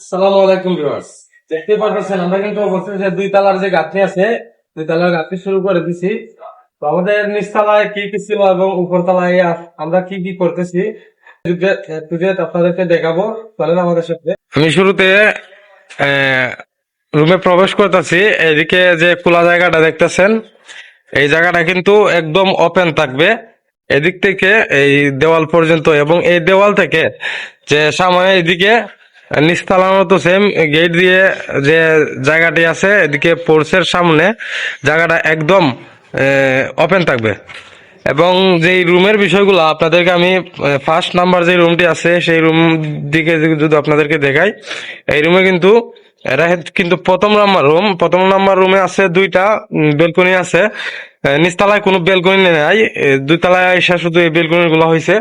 সালাম আলাইকুম ভিউয়ার্স। দেখতে পাচ্ছেন আমরা কিন্তু অবশ্যই যে দুই তালার যে গাঁথনি আছে, দুই তালার গাঁথনি শুরু করে দিছি। তো আমাদের নিচতলায় কি কি ছিল এবং উপরতলায় আ- আমরা কি কি করতেছি আপনাদেরকে দেখাবো। চলেন আমাদের সাথে। আমি শুরুতে রুমে প্রবেশ করতেছি, এদিকে যে খোলা জায়গাটা দেখতেছেন, এই জায়গাটা কিন্তু একদম ওপেন থাকবে। এদিক থেকে এই দেওয়াল পর্যন্ত এবং এই দেওয়াল থেকে যে সামনে এদিকে নিস্তালার মতো সেম গেট দিয়ে যে জায়গাটি আছে, এদিকে পোর্সের সামনে জায়গাটা একদম ওপেন থাকবে। এবং যে রুমের বিষয়গুলো আপনাদেরকে আমি ফার্স্ট নাম্বার যে রুমটি আছে, সেই রুম দিকে যদি আপনাদেরকে দেখাই, এই রুমে কিন্তু এটা কিন্তু প্রথম নাম্বার রুম প্রথম নাম্বার রুমে আছে দুইটা বেলকনি আছে। নিচতলায় কোনো বেলকনি নাই। দুইতলায় এসে শুধু এই বেলকনি গুলো হয়েছে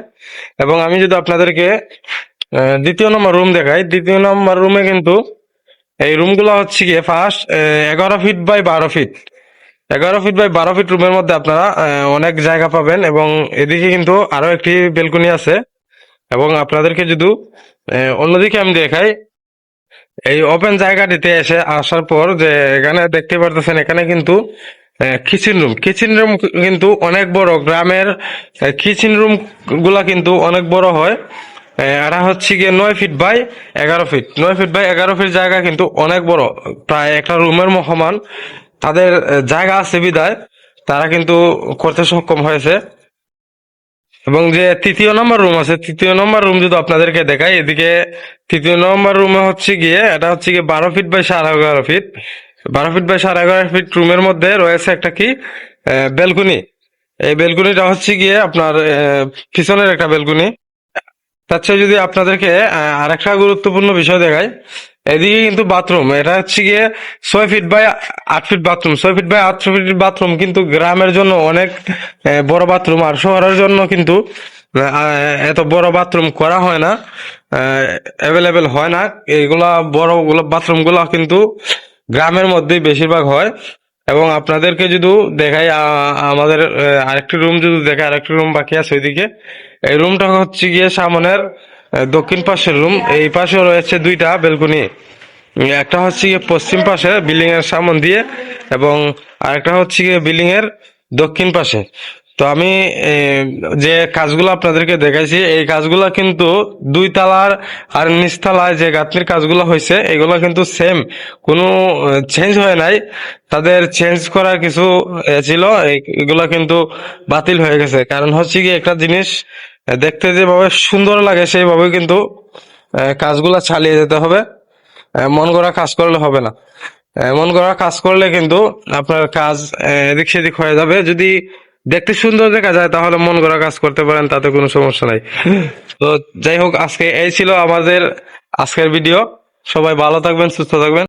এবং আমি যদি আপনাদেরকে দ্বিতীয় নম্বর রুম দেখাই। দ্বিতীয় নম্বর রুমে কিন্তু এই রুমগুলো হচ্ছে গিয়ে ফার্স্ট এগারো ফিট বাই বারো ফিট এগারো ফিট বাই বারো ফিট রুমের মধ্যে আপনারা অনেক জায়গা পাবেন এবং এদিকে কিন্তু আরও একটি বেলকনি আছে। এবং আপনাদেরকে যদি অন্যদিকে আমি দেখাই, এই ওপেন জায়গাটিতে এসে আসার পর যে এখানে দেখতে পারতেছেন, এখানে কিন্তু কিচেন রুম কিচেন রুম কিন্তু অনেক বড়। গ্রামের কিচেন রুমগুলা কিন্তু অনেক বড় হয়। এটা হচ্ছে গিয়ে নয় ফিট বাই এগারো ফিট নয় ফিট বাই এগারো ফিট জায়গা কিন্তু অনেক বড়। প্রায় একটা রুমের সমান তাদের জায়গা আছে বিদায়। তারা কিন্তু করতে সক্ষম হয়েছে। এবং যে তৃতীয় নম্বর রুম আছে, তৃতীয় নম্বর রুম যদি আপনাদেরকে দেখাই, এদিকে তৃতীয় নম্বর রুমে হচ্ছে গিয়ে, এটা হচ্ছে গিয়ে বারো ফিট বাই সাড়ে এগারো ফিট বারো ফিট বাই সাড়ে এগারো ফিট রুমের মধ্যে রয়েছে একটা কি? বেলকুনি। এই বেলকুনিটা হচ্ছে গিয়ে আপনার পিছনের একটা বেলকুনি। তার চেয়ে যদি আপনাদেরকে আহ, আরেকটা গুরুত্বপূর্ণ বিষয় দেখাই এদিকে কিন্তু বাথরুম এটা হচ্ছে গিয়ে ছয় ফিট বাই আট ফিট বাথরুম ছয় ফিট বাই আট ফিট বাথরুম কিন্তু গ্রামের জন্য অনেক বড় বাথরুম আর শহরের জন্য কিন্তু এত বড় বাথরুম করা হয় না অ্যাভেলেবেল হয় না। এইগুলা বড়গুলো বাথরুমগুলা কিন্তু গ্রামের মধ্যেই বেশিরভাগ হয়। এবং আপনাদেরকে যদি দেখাই আমাদের আরেকটি রুম যদি দেখাই, আরেকটি রুম বাকি আছে ওইদিকে। এই রুমটা হচ্ছে গিয়ে সামনের দক্ষিণ পাশের রুম। এই পাশে রয়েছে দুইটা বেলকনি। একটা হচ্ছে গিয়ে পশ্চিম পাশে বিল্ডিং এর সামন দিয়ে এবং আরেকটা হচ্ছে গিয়ে বিল্ডিং এর দক্ষিণ পাশে। তো আমি যে কাজগুলো আপনাদেরকে দেখাইছি, এই কাজগুলো কিন্তু দুই তালার আর নিচতলায় যে গাঁথনির কাজগুলো হয়েছে এগুলো কিন্তু সেম কোনো চেঞ্জ হয় নাই। তাদের চেঞ্জ করার কিছু ছিল এগুলো কিন্তু বাতিল হয়ে গেছে। কারণ হচ্ছে কি, একটা জিনিস দেখতে যেভাবে সুন্দর লাগে সেইভাবে কিন্তু কাজগুলা চালিয়ে যেতে হবে। মন করা কাজ করলে হবে না। মন করা কাজ করলে কিন্তু আপনার কাজ এদিক সেদিক হয়ে যাবে। যদি দেখতে সুন্দর দেখা যায়, তাহলে মন করা কাজ করতে পারেন, তাতে কোনো সমস্যা নাই। তো যাই হোক, আজকে এই ছিল আমাদের আজকের ভিডিও। সবাই ভালো থাকবেন, সুস্থ থাকবেন।